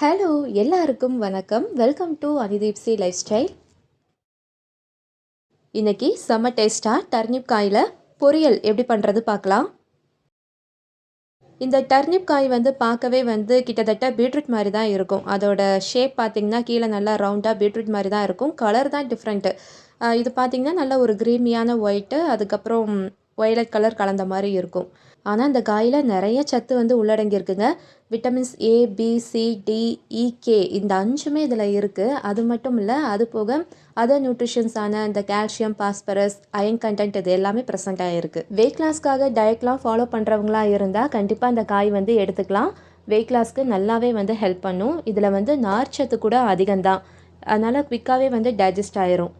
Hello எல்லாருக்கும் வணக்கம். Welcome to அனிதீப்சி life style இன்றைக்கி செம்ம டேஸ்ட்டாக டர்னிப் காயில் பொரியல் எப்படி பண்ணுறது பார்க்கலாம். இந்த டர்னிப் காய் வந்து பார்க்கவே வந்து கிட்டத்தட்ட பீட்ரூட் மாதிரி தான் இருக்கும். அதோட ஷேப் பார்த்திங்கன்னா கீழே நல்லா ரவுண்டாக பீட்ரூட் மாதிரி தான் இருக்கும். கலர் தான் டிஃப்ரெண்ட்டு இது பார்த்திங்கன்னா நல்ல ஒரு க்ரீமியான ஒயிட்டு அதுக்கப்புறம் ஒயலட் கலர் கலந்த மாதிரி இருக்கும். ஆனால் இந்த காயில் நிறைய சத்து வந்து உள்ளடங்கியிருக்குங்க. Vitamins A B C D E K இந்த அஞ்சுமே இதில் இருக்குது அது மட்டும் இல்லை அது போக அதர் நியூட்ரிஷன்ஸான இந்த கால்சியம் பாஸ்பரஸ் அயன் கண்டென்ட் இது எல்லாமே ப்ரெசென்ட் ஆகிருக்கு வெயிட் லாஸ்க்காக டயட்லாம் ஃபாலோ பண்ணுறவங்களா இருந்தால் கண்டிப்பாக இந்த காய் வந்து எடுத்துக்கலாம். வெயிட் லாஸ்க்கு நல்லாவே வந்து ஹெல்ப் பண்ணும். இதில் வந்து நார்ச்சத்து கூட அதிகம்தான். அதனால் குவிக்காகவே வந்து டைஜஸ்ட் ஆயிரும்.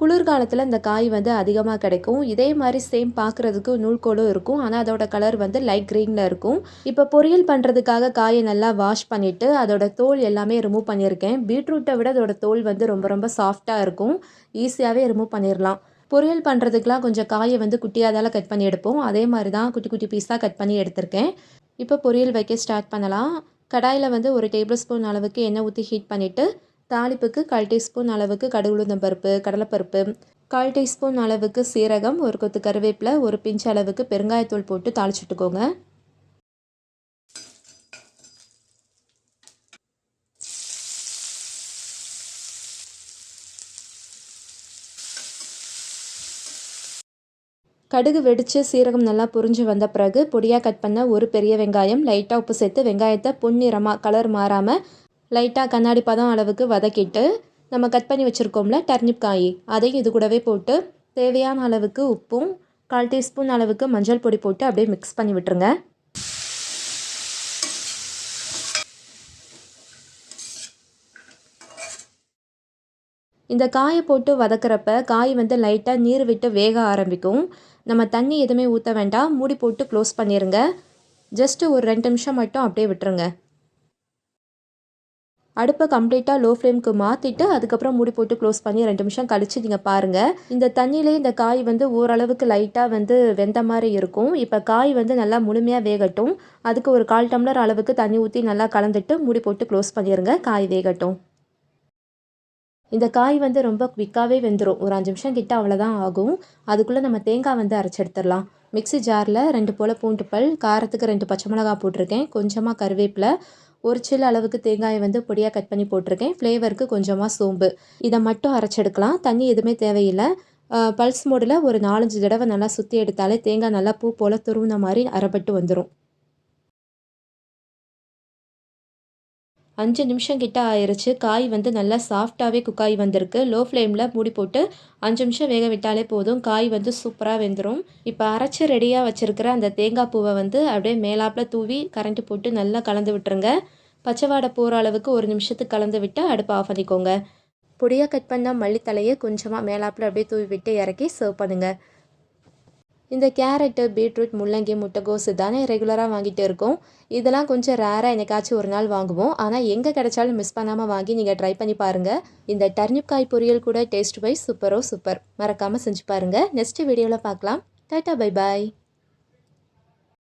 குளிர்காலத்தில் இந்த காய் வந்து அதிகமாக கிடைக்கும். இதே மாதிரி சேம் பார்க்குறதுக்கு நூல்கோலும் இருக்கும். ஆனால் அதோட கலர் வந்து லைட் க்ரீனில் இருக்கும். இப்போ பொரியல் பண்ணுறதுக்காக காயை நல்லா வாஷ் பண்ணிவிட்டு அதோட தோல் எல்லாமே ரிமூவ் பண்ணியிருக்கேன். பீட்ரூட்டை விட அதோட தோல் வந்து ரொம்ப ரொம்ப சாஃப்டாக இருக்கும். ஈஸியாகவே ரிமூவ் பண்ணிடலாம் பொரியல் பண்ணுறதுக்கெலாம் கொஞ்சம் காயை வந்து குட்டியாதால் கட் பண்ணி எடுப்போம். அதே மாதிரி தான் குட்டி குட்டி பீஸாக கட் பண்ணி எடுத்திருக்கேன். இப்போ பொரியல் வைக்க ஸ்டார்ட் பண்ணலாம். கடாயில் வந்து ஒரு டேபிள் ஸ்பூன் அளவுக்கு எண்ணெய் ஊற்றி ஹீட் பண்ணிவிட்டு தாளிப்புக்கு கால் டீஸ்பூன் அளவுக்கு கடுகு பருப்பு கடலைப்பருப்பு கால் டீஸ்பூன் அளவுக்கு சீரகம் ஒரு கொத்து கருவேப்பிலை ஒரு பிஞ்ச் அளவுக்கு பெருங்காயத்தூள் போட்டு தாளிச்சுட்டுக்கோங்க. கடுகு வெடித்து சீரகம் நல்லா புரிஞ்சு வந்த பிறகு பொடியாக கட் பண்ண ஒரு பெரிய வெங்காயம் லைட்டாக உப்பு சேர்த்து வெங்காயத்தை பொன்னிறமாக கலர் மாறாமல் லைட்டாக கண்ணாடி பதம் அளவுக்கு வதக்கிட்டு நம்ம கட் பண்ணி வச்சுருக்கோம்ல டர்னிப் காய் அதையும் இது கூடவே போட்டு தேவையான அளவுக்கு உப்பும் கால் டீஸ்பூன் அளவுக்கு மஞ்சள் பொடி போட்டு அப்படியே மிக்ஸ் பண்ணி விட்டுருங்க. இந்த காயை போட்டு வதக்கிறப்ப காய் வந்து லைட்டாக நீர் விட்டு வேக ஆரம்பிக்கும். நம்ம தண்ணி எதுவுமே ஊற்ற வேண்டாம். மூடி போட்டு க்ளோஸ் பண்ணிடுங்க ஜஸ்ட்டு ஒரு ரெண்டு நிமிஷம் மட்டும் அப்படியே விட்டுருங்க. அடுப்பை கம்ப்ளீட்டாக லோ ஃப்ளேமுக்கு மாற்றிட்டு அதுக்கப்புறம் மூடி போட்டு க்ளோஸ் பண்ணி ரெண்டு நிமிஷம் கழித்து நீங்கள் பாருங்கள் இந்த தண்ணியிலே இந்த காய் வந்து ஓரளவுக்கு லைட்டாக வந்து வெந்த மாதிரி இருக்கும். இப்போ காய் வந்து நல்லா முழுமையாக வேகட்டும். அதுக்கு ஒரு கால் டம்ளர் அளவுக்கு தண்ணி ஊற்றி நல்லா கலந்துட்டு மூடி போட்டு க்ளோஸ் பண்ணிடுங்க காய் வேகட்டும். இந்த காய் வந்து ரொம்ப குவிக்காகவே வெந்துடும் ஒரு அஞ்சு நிமிஷம் கிட்ட அவ்வளோதான் ஆகும். அதுக்குள்ளே நம்ம தேங்காய் வந்து அரைச்சி எடுத்துடலாம். மிக்சி ஜாரில் ரெண்டு போல் பூண்டு பல் காரத்துக்கு ரெண்டு பச்சை மிளகா போட்டிருக்கேன். கொஞ்சமாக கருவேப்பிலை ஒரு சில அளவுக்கு தேங்காயை வந்து பொடியாக கட் பண்ணி போட்டிருக்கேன். ஃப்ளேவருக்கு கொஞ்சமாக சோம்பு. இதை மட்டும் அரைச்செடுக்கலாம். தண்ணி எதுவுமே தேவையில்லை. பல்ஸ் மோடில் ஒரு நாலஞ்சு தடவை நல்லா சுற்றி எடுத்தாலே தேங்காய் நல்லா பூ போல் துருவின மாதிரி அரைப்பட்டு வந்துடும் அஞ்சு நிமிஷம் கிட்ட ஆயிடுச்சு காய் வந்து நல்லா சாஃப்டாகவே குக்காய் வந்திருக்கு. லோ ஃப்ளேமில் மூடி போட்டு அஞ்சு நிமிஷம் வேக விட்டாலே போதும். காய் வந்து சூப்பராக வெந்துடும் இப்போ அரைச்சி ரெடியாக வச்சுருக்கிற அந்த தேங்காய் பூவை வந்து அப்படியே மேலாப்பில் தூவி கரண்ட்டு போட்டு நல்லா கலந்து விட்டுருங்க. பச்சைவாடை போகிற அளவுக்கு ஒரு நிமிஷத்துக்கு கலந்து விட்டு அடுப்பை ஆஃப் பண்ணிக்கோங்க. பொடியாக கட் பண்ண மல்லித்தலையை கொஞ்சமாக மேலாப்பில் அப்படியே தூவி விட்டு இறக்கி சர்வ் பண்ணுங்கள் இந்த கேரட்டு பீட்ரூட் முள்ளங்கி முட்டைகோஸ் தானே ரெகுலராக வாங்கிட்டு இருக்கோம். இதெல்லாம் கொஞ்சம் ரேராக என்னைக்காச்சும் ஒரு நாள் வாங்குவோம். ஆனால் எங்கே கிடைச்சாலும் மிஸ் பண்ணாமல் வாங்கி நீங்கள் ட்ரை பண்ணி பாருங்கள் இந்த டர்னிப் காய் பொரியல் கூட டேஸ்ட் வைஸ் சூப்பரோ சூப்பர் மறக்காமல் செஞ்சு பாருங்கள் நெக்ஸ்ட் வீடியோவில் பார்க்கலாம் டாட்டா பை பாய்